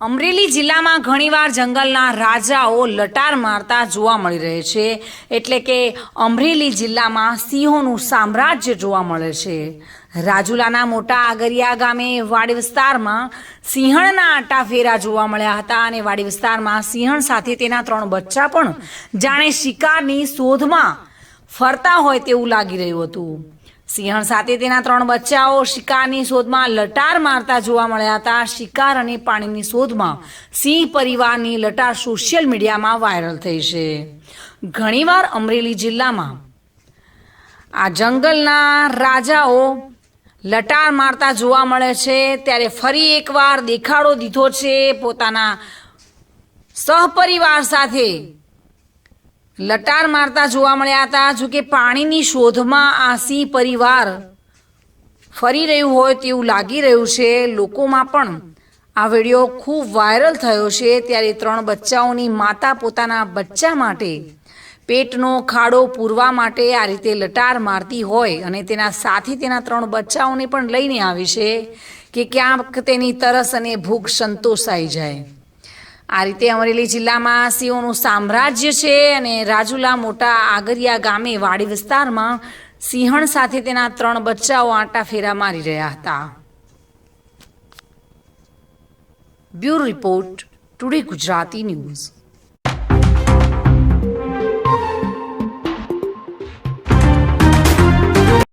અમરેલી જિલ્લામાં ઘણીવાર જંગલના રાજાઓ લટાર મારતા જોવા મળી રહે છે. એટલે કે અમરેલી જિલ્લામાં સિંહોનું સામ્રાજ્ય જોવા મળે છે. રાજુલાના મોટા આગરિયા ગામે વાડી વિસ્તારમાં સિંહણના આટા ફેરા જોવા મળ્યા હતા અને વાડી વિસ્તારમાં સિંહણ સાથે તેના ત્રણ બચ્ચા પણ જાણે શિકારની શોધમાં ફરતા હોય તેવું લાગી રહ્યું હતું. સિંહણ સાથે તેના ત્રણ બચ્ચાઓ શિકારની શોધમાં લટાર મારતા જોવા મળ્યા હતા. શિકાર અને પાણીની શોધમાં સિંહ પરિવારની લટાર સોશિયલ મીડિયામાં વાયરલ થઈ છે. ઘણીવાર અમરેલી જિલ્લામાં આ જંગલના રાજાઓ લટાર મારતા જોવા મળે છે. ત્યારે ફરી એકવાર દેખાડો દીધો છે પોતાના સહપરિવાર સાથે લટાર મારતા જોવા મળ્યા હતા. જો કે પાણીની શોધમાં આ સિંહ પરિવાર ફરી રહ્યું હોય તેવું લાગી રહ્યું છે. લોકોમાં પણ આ વીડિયો ખૂબ વાયરલ થયો છે. ત્યારે ત્રણ બચ્ચાઓની માતા પોતાના બચ્ચા માટે પેટનો ખાડો પૂરવા માટે આ રીતે લટાર મારતી હોય અને તેના સાથે તેના ત્રણ બચ્ચાઓને પણ લઈને આવી છે કે ક્યાંક તેની તરસ અને ભૂખ સંતોષાઈ જાય. આ રીતે અમરેલી જિલ્લામાં સિંહોનું સામ્રાજ્ય છે અને રાજુલા મોટા આગરિયા ગામે વાડી વિસ્તારમાં સિંહણ સાથે તેના ત્રણ બચ્ચાઓ આંટા ફેરા મારી રહ્યા હતા. Bureau report, today Gujarati news.